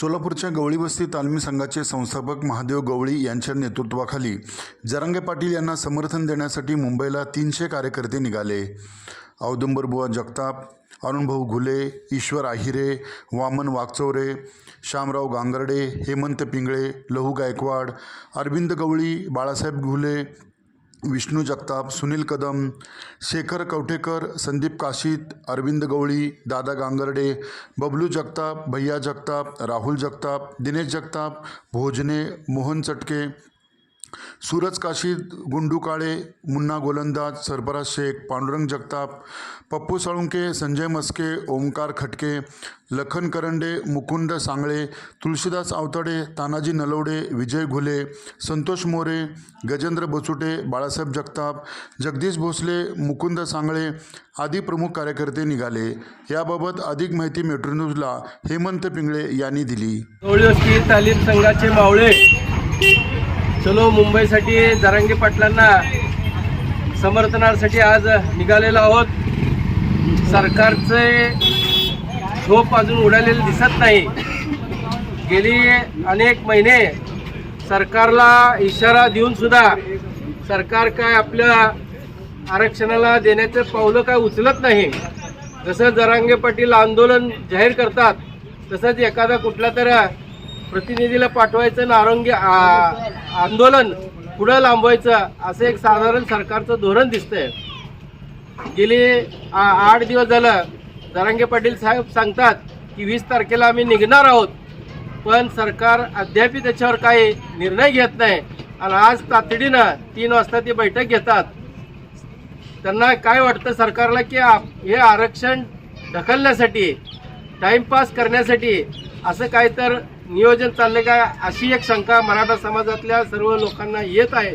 सोलापूरच्या गवळी वस्ती तालमी संघाचे संस्थापक महादेव गवळी यांच्या नेतृत्वाखाली जरांगे पाटील यांना समर्थन देण्यासाठी मुंबईला तीनशे कार्यकर्ते निघाले. औदुंबरबुवा जगताप अरुणभाऊ घुले ईश्वर आहिरे वामन वागचौरे श्यामराव गांगर्डे हेमंत पिंगळे लहू गायकवाड अरविंद गवळी बाळासाहेब घुले विष्णू जगताप, सुनील कदम, शेखर कवठेकर, संदीप काशीत, अरविंद गवली दादा गांगर्डे, बबलू जगताप, भैया जगताप, राहुल जगताप, दिनेश जगताप, भोजने, मोहन चटके सूरज काशीद गुंडू काळे मुन्ना गोलंदाज सरफराज शेख पांडुरंग जगताप पप्पू साळुंके संजय मस्के ओंकार खटके लखन करंडे मुकुंद सांगळे तुळशीदास आवताडे तानाजी नलवडे विजय घुले संतोष मोरे गजेंद्र बचुटे बाळासाहेब जगताप जगदीश भोसले मुकुंद सांगळे आदी प्रमुख कार्यकर्ते निघाले. याबाबत अधिक माहिती मेट्रो न्यूजला हेमंत पिंगळे यांनी दिली. तालीम संघाचे मावळे चलो मुंबईसाठी जरांगे पाटलांना समर्थनासाठी आज निघालेलो आहोत. सरकारचे झोप अजून उडालेले दिसत नाही. गेली अनेक महिने सरकारला इशारा देऊनसुद्धा सरकार काय आपल्या आरक्षणाला देण्याचं पावलं काय उचलत नाही. जसं जरांगे पाटील आंदोलन जाहीर करतात तसंच एखादा कुठला तर प्रतिनिधीला पाठवायचं नारंगी आ- आंदोलन पुढं लांबवायचं असं एक साधारण सरकारचं धोरण दिसतंय. गेली आ- आठ दिवस झालं जरांगे पाटील साहेब सांगतात की वीस तारखेला आम्ही निघणार आहोत पण सरकार अद्याप त्याच्यावर काही निर्णय घेत नाही. आणि आज तातडीनं तीन वाजता ती बैठक घेतात. त्यांना काय वाटतं सरकारला की आप- हे आरक्षण ढकलण्यासाठी टाइमपास करण्यासाठी असं काय तर नियोजन चाललंय का? अशी एक शंका मराठा समाजातल्या सर्व लोकांना येत आहे.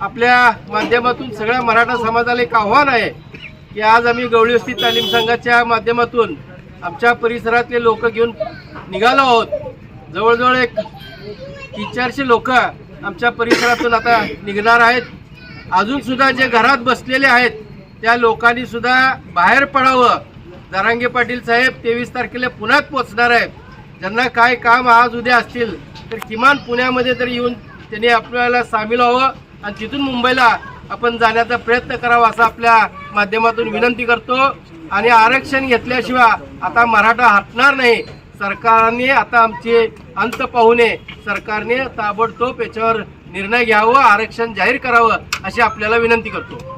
आपल्या माध्यमातून सगळ्या मराठा समाजाला एक आव्हान आहे की आज आम्ही गवळीवस्ती तालीम संघाच्या माध्यमातून आमच्या परिसरातले लोक घेऊन निघालो आहोत. जवळजवळ एक तीन चारशे लोक आमच्या परिसरातून आता निघणार आहेत. अजून सुद्धा जे घरात बसलेले आहेत त्या लोकांनी सुद्धा बाहेर पडावं. दारांगे पाटील साहेब तेवीस तारखेला पुण्यात पोचणार आहेत. ज्यांना काय काम आज उद्या असतील तर किमान पुण्यामध्ये तरी येऊन त्यांनी आपल्याला सामील व्हावं आणि तिथून मुंबईला आपण जाण्याचा प्रयत्न करावा असं आपल्या माध्यमातून विनंती करतो. आणि आरक्षण घेतल्याशिवाय आता मराठा हटणार नाही. सरकारने आता आमचे अंत पाहू नये सरकारने ताबडतोब याच्यावर निर्णय घ्यावं आरक्षण जाहीर करावं अशी आपल्याला विनंती करतो.